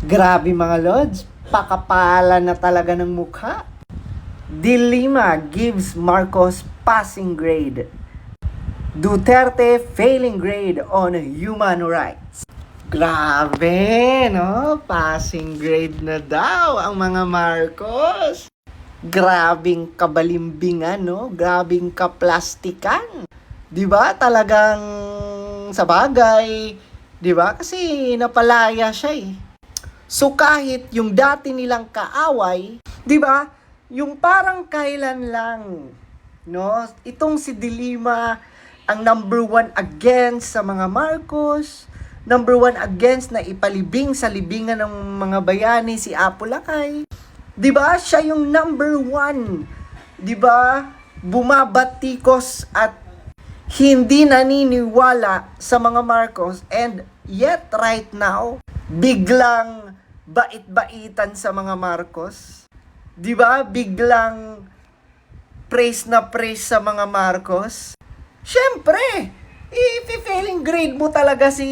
Grabe mga lods, pakapala na talaga ng mukha. Dilima gives Marcos passing grade. Duterte failing grade on human rights. Grabe, no? Passing grade na daw ang mga Marcos. Grabing kabalimbingan, no? Grabing kaplastikan. 'Di ba? Talagang sa bagay, 'di ba? Kasi napalaya siya eh. So kahit yung dati nilang kaaway, 'di ba? Yung parang kailan lang, no? Itong si Dilima ang number one against sa mga Marcos, number one against na ipalibing sa libingan ng mga bayani si Apo Lakay. 'Di ba? Siya yung number one. 'Di ba? Bumabatikos at hindi naniniwala sa mga Marcos and yet right now biglang bait-baitan sa mga Marcos. 'Di ba? Biglang praise na praise sa mga Marcos. Syempre, i-failing grade mo talaga si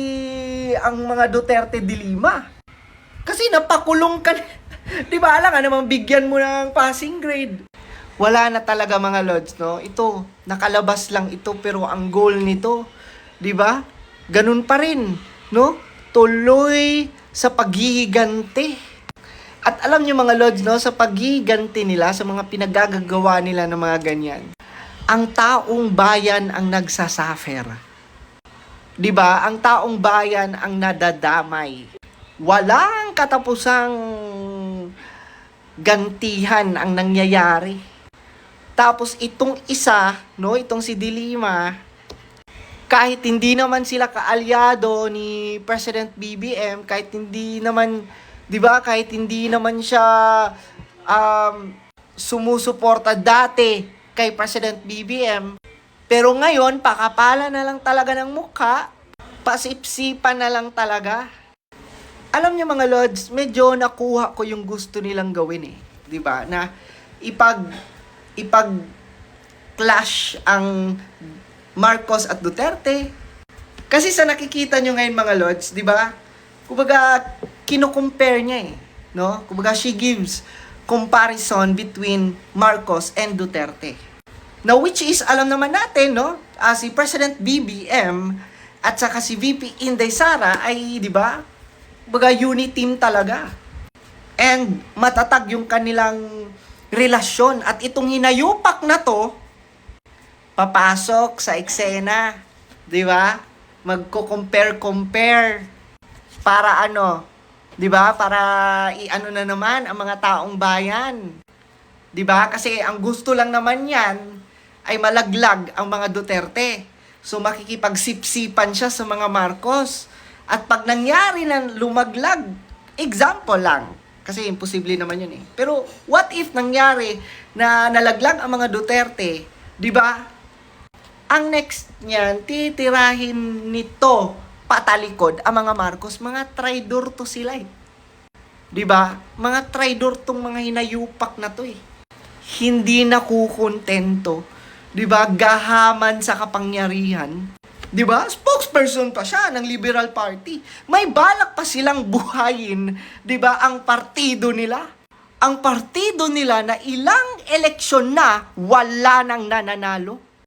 ang mga Duterte de Lima. Kasi napakulong ka. 'Di ba? Alam nga naman bigyan mo ng passing grade. Wala na talaga mga lods, no? Ito, nakalabas lang ito pero ang goal nito, 'di ba? Ganun pa rin, no? Tuloy sa paghihigante. At alam niyo mga lods, no, sa paghihigante nila, sa mga pinagagagawa nila ng mga ganyan, ang taong bayan ang nagsasuffer. 'Di ba? Ang taong bayan ang nadadamay. Walang katapusang gantihan ang nangyayari. Tapos itong isa, no, itong si Dilima, kahit hindi naman sila kaalyado ni President BBM, kahit hindi naman, 'di ba, kahit hindi naman siya um, sumusuporta dati kay President BBM, pero ngayon pakapala na lang talaga ng mukha, pasipsipan na lang talaga. Alam niyo mga lords, medyo nakuha ko yung gusto nilang gawin eh, 'di ba? Na ipag ipag clash ang Marcos at Duterte. Kasi sa nakikita nyo ngayon mga lords, 'di ba? Kumbaga kino-compare niya eh, no? Kumbaga she gives comparison between Marcos and Duterte. Now which is alam naman natin, no? Ah, si President BBM at saka si VP Inday Sara ay, 'di ba? Kumbaga unity team talaga. And matatag yung kanilang relasyon at itong hinayupak na to papasok sa eksena, 'di ba? Magko-compare-compare para ano, 'di ba? Para i-ano na naman ang mga taong bayan. 'Di ba? Kasi ang gusto lang naman 'yan ay malaglag ang mga Duterte. So makikipagsipsipan siya sa mga Marcos. At pag nangyari na lumaglag, example lang, kasi imposible naman yun eh. Pero what if nangyari na nalaglag ang mga Duterte, 'di ba? Ang next niyan, titirahin nito patalikod ang mga Marcos, mga traidor to sila eh. 'Di ba? Mga traidor tong mga hinayupak na to eh. Hindi nakukontento, 'di ba? Gahaman sa kapangyarihan. 'Di ba? Spokesperson pa siya ng Liberal Party. May balak pa silang buhayin, 'di ba, ang partido nila. Ang partido nila na ilang eleksyon na wala nang nananalo.